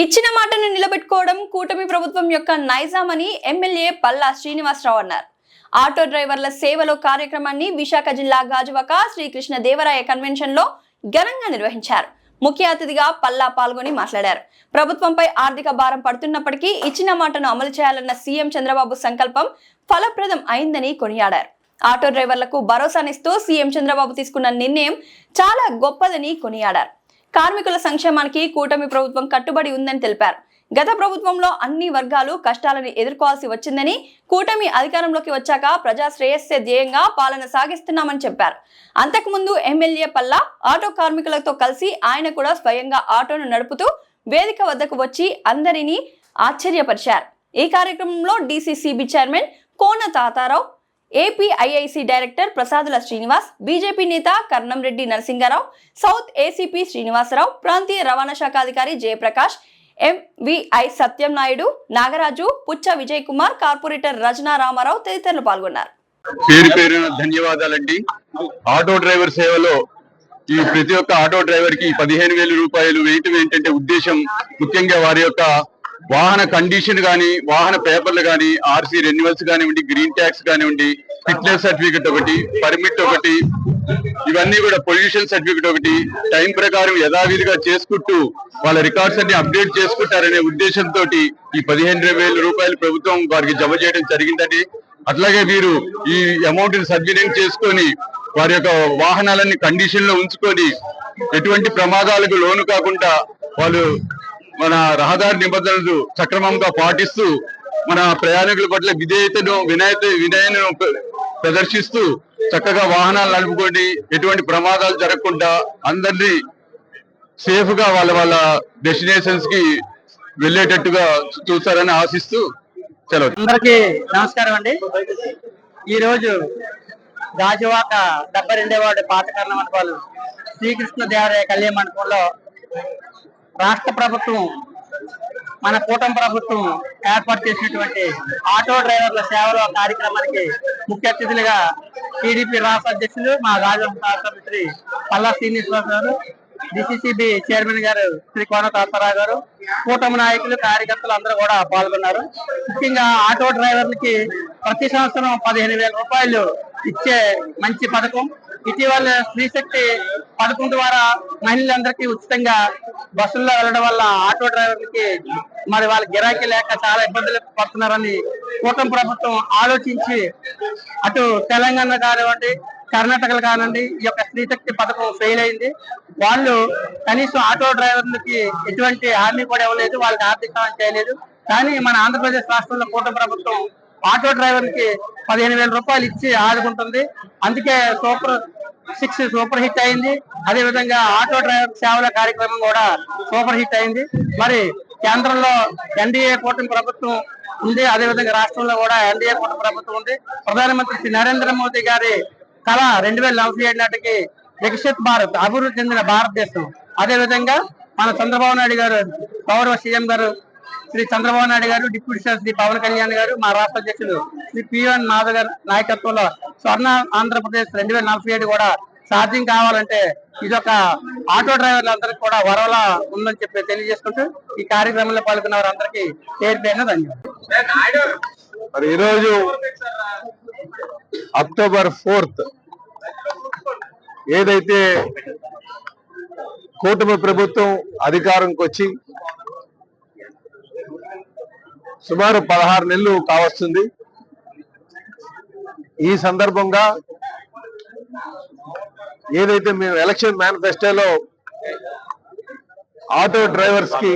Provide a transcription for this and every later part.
ఇచ్చిన మాటను నిలబెట్టుకోవడం కూటమి ప్రభుత్వం యొక్క నైజాం అని ఎమ్మెల్యే పల్లా శ్రీనివాసరావు అన్నారు. ఆటో డ్రైవర్ల సేవలో కార్యక్రమాన్ని విశాఖ జిల్లా గాజువాక శ్రీకృష్ణ దేవరాయ కన్వెన్షన్లో ఘనంగా నిర్వహించారు. ముఖ్య అతిథిగా పల్లా పాల్గొని మాట్లాడారు. ప్రభుత్వంపై ఆర్థిక భారం పడుతున్నప్పటికీ ఇచ్చిన మాటను అమలు చేయాలన్న సీఎం చంద్రబాబు సంకల్పం ఫలప్రదం అయిందని కొనియాడారు. ఆటో డ్రైవర్లకు భరోసానిస్తూ సీఎం చంద్రబాబు తీసుకున్న నిర్ణయం చాలా గొప్పదని కొనియాడారు. కార్మికుల సంక్షేమానికి కూటమి ప్రభుత్వం కట్టుబడి ఉందని తెలిపారు. గత ప్రభుత్వంలో అన్ని వర్గాలు కష్టాలను ఎదుర్కోవాల్సి వచ్చిందని కూటమి అధికారంలోకి వచ్చాక ప్రజా శ్రేయస్సే ధ్యేయంగా పాలన సాగిస్తున్నామని చెప్పారు. అంతకుముందు ఎమ్మెల్యే పల్లా ఆటో కార్మికులతో కలిసి ఆయన కూడా స్వయంగా ఆటోను నడుపుతూ వేదిక వద్దకు వచ్చి అందరినీ ఆశ్చర్యపరిచారు. ఈ కార్యక్రమంలో DCCB chairman Kona Tatarao APIIC director Prasadula Srinivas BJP నేత కర్ణంరెడ్డి నరసింగారావు సౌత్ ఏసీపీ శ్రీనివాసరావు ప్రాంతీయ రవాణా శాఖ అధికారి జయప్రకాష్ ఎంవిఐ సత్యం నాయుడు నాగరాజు పుచ్చ విజయ్ కుమార్ కార్పొరేటర్ రచనా రామారావు తదితరులు పాల్గొన్నారు. పేరు పేరున ధన్యవాదాలండి. ఆటో డ్రైవర్ సేవలో ఈ ప్రతి ఒక్క ఆటో డ్రైవర్కి పదిహేను వేల రూపాయలు వేయటం ఏంటంటే ఉద్దేశం. ముఖ్యంగా వారి యొక్క వాహన కండిషన్ కానీ వాహన పేపర్లు కానీ ఆర్సీ రెన్యువల్స్ కానివ్వండి గ్రీన్ ట్యాక్స్ కానివ్వండి ఫిట్నెస్ సర్టిఫికెట్ ఒకటి పర్మిట్ ఒకటి ఇవన్నీ కూడా పొల్యూషన్ సర్టిఫికెట్ ఒకటి టైం ప్రకారం యథావిధిగా చేసుకుంటూ వాళ్ళ రికార్డ్స్ అన్ని అప్డేట్ చేసుకుంటారనే ఉద్దేశంతో ఈ పదిహేను వేల రూపాయలు ప్రభుత్వం వారికి జమ చేయడం జరిగిందని అట్లాగే వీరు ఈ అమౌంట్ని సద్వినియోగం చేసుకొని వారి యొక్క వాహనాలన్నీ కండిషన్లో ఉంచుకొని ఎటువంటి ప్రమాదాలకు లోను కాకుండా వాళ్ళు మన రహదారి నిబంధనలు సక్రమంగా పాటిస్తూ మన ప్రయాణికుల పట్ల విధేయతను వినయత వినయను ప్రదర్శిస్తూ చక్కగా వాహనాలు నడుపుకొని ఎటువంటి ప్రమాదాలు జరగకుండా అందరినీ సేఫ్గా వాళ్ళ వాళ్ళ డెస్టినేషన్స్కి వెళ్ళేటట్టుగా చూస్తారని ఆశిస్తూ సెలవు. అందరికి నమస్కారం అండి. ఈ రోజు గాజువాక డెబ్బై రెండవ వార్డు పాతకర్ణ మండపాలు శ్రీకృష్ణ దేవాలయ కళ్యాణ మండపంలో రాష్ట్ర ప్రభుత్వం మన కూటమి ప్రభుత్వం ఏర్పాటు చేసినటువంటి ఆటో డ్రైవర్ల సేవల కార్యక్రమానికి ముఖ్య అతిథులుగా టీడీపీ రాష్ట్ర అధ్యక్షులు మా గాజువాక రాష్ట్ర మంత్రి పల్లా శ్రీనివాసరావు గారు డిసిసిబి చైర్మన్ గారు శ్రీ కోన తాతారావు గారు కూటమి నాయకులు కార్యకర్తలు అందరూ కూడా పాల్గొన్నారు. ముఖ్యంగా ఆటో డ్రైవర్లకి ప్రతి సంవత్సరం పదిహేను వేల రూపాయలు ఇచ్చే మంచి పథకం. ఇటీవల స్త్రీశక్తి పథకం ద్వారా మహిళలందరికీ ఉచితంగా బస్సుల్లో వెళ్ళడం వల్ల ఆటో డ్రైవర్లకి మరి వాళ్ళ గిరాకీ లేక చాలా ఇబ్బందులు పడుతున్నారని కూటమి ప్రభుత్వం ఆలోచించి అటు తెలంగాణ కానివ్వండి కర్ణాటకలు కానివ్వండి ఈ యొక్క స్త్రీశక్తి పథకం ఫెయిల్ అయింది. వాళ్ళు కనీసం ఆటో డ్రైవర్లకి ఎటువంటి హామీ కూడా ఇవ్వలేదు వాళ్ళకి ఆర్థిక సహాయం చేయలేదు. కానీ మన ఆంధ్రప్రదేశ్ రాష్ట్రంలో కూటమి ప్రభుత్వం ఆటో డ్రైవర్కి పదిహేను వేల రూపాయలు ఇచ్చి ఆదుకుంటుంది. అందుకే సూపర్ సిక్స్ సూపర్ హిట్ అయింది. అదే విధంగా ఆటో డ్రైవర్ సేవల కార్యక్రమం కూడా సూపర్ హిట్ అయింది. మరి కేంద్రంలో ఎన్డీఏ కూటమి ప్రభుత్వం ఉంది. అదే విధంగా రాష్ట్రంలో కూడా ఎన్డీఏ కూటమి ప్రభుత్వం ఉంది. ప్రధానమంత్రి శ్రీ నరేంద్ర మోదీ గారి కళ రెండు వేల నలభై ఏడు నాటికి వికసిత్ భారత్ అభివృద్ధి చెందిన భారతదేశం. అదే విధంగా మన చంద్రబాబు నాయుడు గారు గౌరవ సీఎం గారు శ్రీ చంద్రబాబు నాయుడు గారు డిప్యూటీ సీఎం శ్రీ పవన్ కళ్యాణ్ గారు మా రాష్ట్ర అధ్యక్షులు శ్రీ పిఎన్ మాధవ్ గారి నాయకత్వంలో స్వర్ణ ఆంధ్రప్రదేశ్ రెండు వేల నలభై ఏడు కూడా సాధ్యం కావాలంటే ఇది ఒక ఆటో డ్రైవర్లందరికీ కూడా వరవలా ఉందని చెప్పి తెలియజేసుకుంటూ ఈ కార్యక్రమంలో పాల్గొన్న వారందరికీ పేరు పేరున ధన్యవాదాలు. మరి ఈరోజు అక్టోబర్ ఫోర్త్. ఏదైతే కూటమి ప్రభుత్వం అధికారంకి వచ్చి సుమారు పదహారు నెలలు కావస్తుంది. ఈ సందర్భంగా ఏదైతే మేము ఎలక్షన్ మేనిఫెస్టోలో ఆటో డ్రైవర్స్కి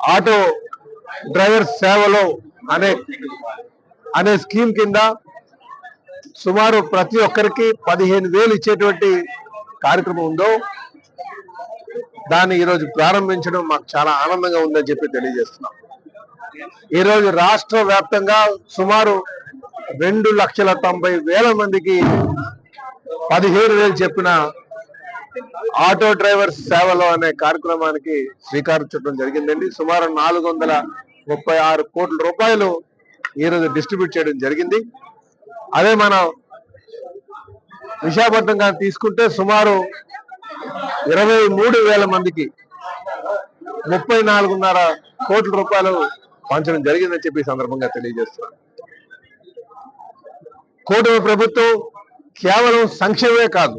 ఆటో డ్రైవర్ సేవలో అనే అనే స్కీమ్ కింద సుమారు ప్రతి ఒక్కరికి పదిహేను వేలు ఇచ్చేటువంటి కార్యక్రమం ఉందో దాన్ని ఈరోజు ప్రారంభించడం మాకు చాలా ఆనందంగా ఉందని చెప్పి తెలియజేస్తున్నాం. ఈరోజు రాష్ట్ర వ్యాప్తంగా సుమారు రెండు లక్షల తొంభై వేల మందికి పదిహేను వేలు చెప్పిన ఆటో డ్రైవర్ సేవలో అనే కార్యక్రమానికి శ్రీకారం చుట్టడం జరిగిందండి. సుమారు నాలుగు వందల ముప్పై ఆరు కోట్ల రూపాయలు ఈరోజు డిస్ట్రిబ్యూట్ చేయడం జరిగింది. అదే మనం విశాఖపట్నం కానీ తీసుకుంటే సుమారు ఇరవై మూడు వేల మందికి ముప్పై నాలుగున్నర కోట్ల రూపాయలు పంచడం జరిగిందని చెప్పి సందర్భంగా తెలియజేస్తున్నాను కూటమి ప్రభుత్వం కేవలం సంక్షేమమే కాదు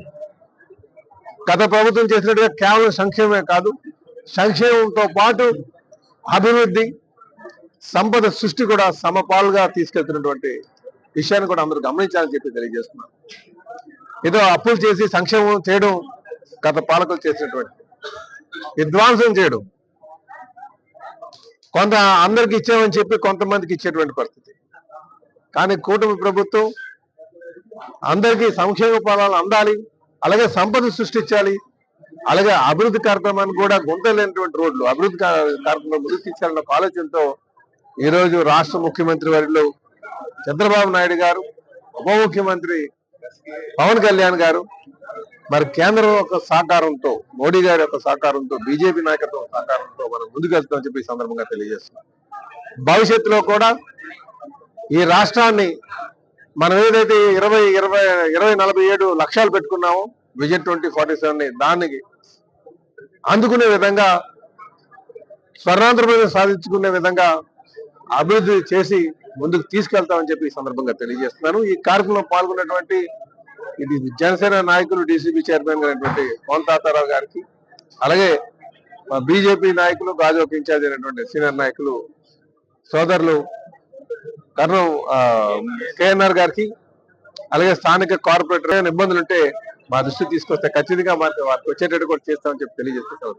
గత ప్రభుత్వం చేసినట్టుగా కేవలం సంక్షేమమే కాదు సంక్షేమంతో పాటు అభివృద్ధి సంపద సృష్టి కూడా సమపాలుగా తీసుకెళ్తున్నటువంటి విషయాన్ని కూడా అందరూ గమనించాలని చెప్పి తెలియజేస్తున్నాను ఏదో అప్పులు చేసి సంక్షేమం చేయడం గత పాలకులు చేసినటువంటి విధ్వంసం చేయడం. కొంత అందరికి ఇచ్చామని చెప్పి కొంతమందికి ఇచ్చేటువంటి పరిస్థితి. కానీ కూటమి ప్రభుత్వం అందరికీ సంక్షేమ ఫలాలు అందాలి. అలాగే సంపద సృష్టించాలి. అలాగే అభివృద్ధి కార్యక్రమాన్ని కూడా గుంతలేనటువంటి రోడ్లు అభివృద్ధి కార్యక్రమం గుర్తించాలన్న ఆలోచనతో ఈ రోజు రాష్ట్ర ముఖ్యమంత్రి వారిలో చంద్రబాబు నాయుడు గారు ఉప ముఖ్యమంత్రి పవన్ కళ్యాణ్ గారు మరి కేంద్రం యొక్క సహకారంతో మోడీ గారి యొక్క సహకారంతో బీజేపీ నాయకత్వం సహకారంతో మనం ముందుకెళ్తామని చెప్పి సందర్భంగా తెలియజేస్తున్నాం. భవిష్యత్తులో కూడా ఈ రాష్ట్రాన్ని మనం ఏదైతే ఇరవై ఇరవై ఇరవై నలభై ఏడు లక్ష్యాలు పెట్టుకున్నామో విజన్ ట్వంటీ ఫార్టీ సెవెన్ని దానికి అందుకునే విధంగా స్వర్ణాంధ్రప్రదేశ్ సాధించుకునే విధంగా అభివృద్ధి చేసి ముందుకు తీసుకెళ్తామని చెప్పి ఈ సందర్భంగా తెలియజేస్తున్నాను. ఈ కార్యక్రమంలో పాల్గొన్నటువంటి ఇది జనసేన నాయకులు డీసీబీ చైర్మన్ అయినటువంటి పవన్ తాతారావు గారికి అలాగే మా బీజేపీ నాయకులు గాజోక్ ఇన్ఛార్జ్ అయినటువంటి సీనియర్ నాయకులు సోదరులు కర్ణం కేఎన్ఆర్ గారికి అలాగే స్థానిక కార్పొరేటర్ ఏమైనా ఇబ్బందులు ఉంటే మా దృష్టికి తీసుకొస్తే ఖచ్చితంగా మాకు వారికి వచ్చేటట్టు కూడా చేస్తామని చెప్పి తెలియజేస్తున్నాం